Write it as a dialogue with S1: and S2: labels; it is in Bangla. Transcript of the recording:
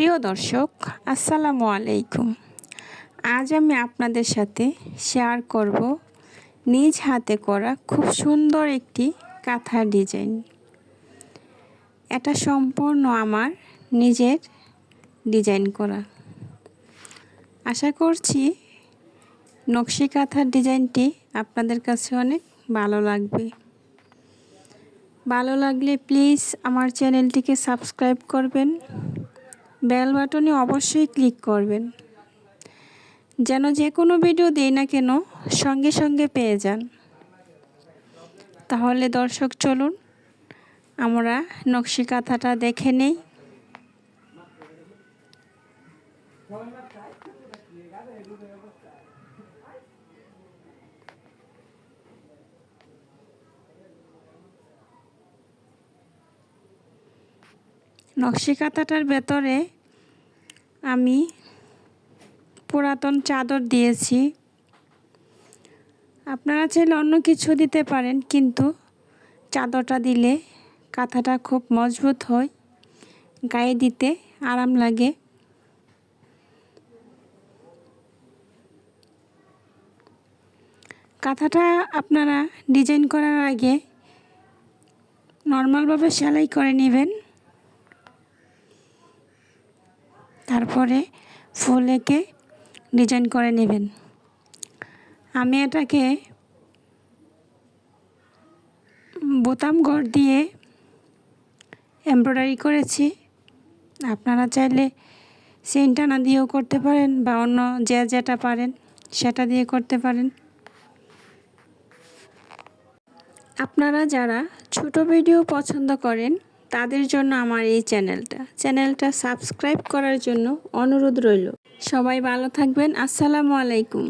S1: প্রিয় দর্শক, আসসালামু আলাইকুম। আজ আমি আপনাদের সাথে শেয়ার করব নিজ হাতে করা খুব সুন্দর একটি কাঁথার ডিজাইন এটা সম্পূর্ণ আমার নিজের ডিজাইন করা। আশা করছি নকশি কাঁথার ডিজাইনটি আপনাদের কাছে অনেক ভালো লাগবে। ভালো লাগলে প্লিজ আমার চ্যানেলটিকে সাবস্ক্রাইব করবেন। বেল বাটনে অবশ্যই ক্লিক করবেন। যেন যে কোনো ভিডিও দিই না কেন, সঙ্গে সঙ্গে পেয়ে যান। তাহলে দর্শক চলুন, আমরা নকশি কাঁথাটা দেখে নেই। নকশি কাঁথাটার ভেতরে আমি পুরাতন চাদর দিয়েছি। আপনারা চাইলে অন্য কিছু দিতে পারেন, কিন্তু চাদরটা দিলে কাঁথাটা খুব মজবুত হয়, গায়ে দিতে আরাম লাগে। কাঁথাটা আপনারা ডিজাইন করার আগে নর্মালভাবে সেলাই করে নেবেন। তারপরে ফুল এঁকে ডিজাইন করে নেবেন। আমি এটাকে বোতাম গড় দিয়ে এমব্রয়ডারি করেছি। আপনারা চাইলে সেন্টানা দিয়েও করতে পারেন বা অন্য যে যেটা পারেন সেটা দিয়ে করতে পারেন। আপনারা যারা ছোট ভিডিও পছন্দ করেন তাদের জন্য আমার এই চ্যানেলটা। চ্যানেলটা সাবস্ক্রাইব করার জন্য অনুরোধ রইল। সবাই ভালো থাকবেন। আসসালামু আলাইকুম।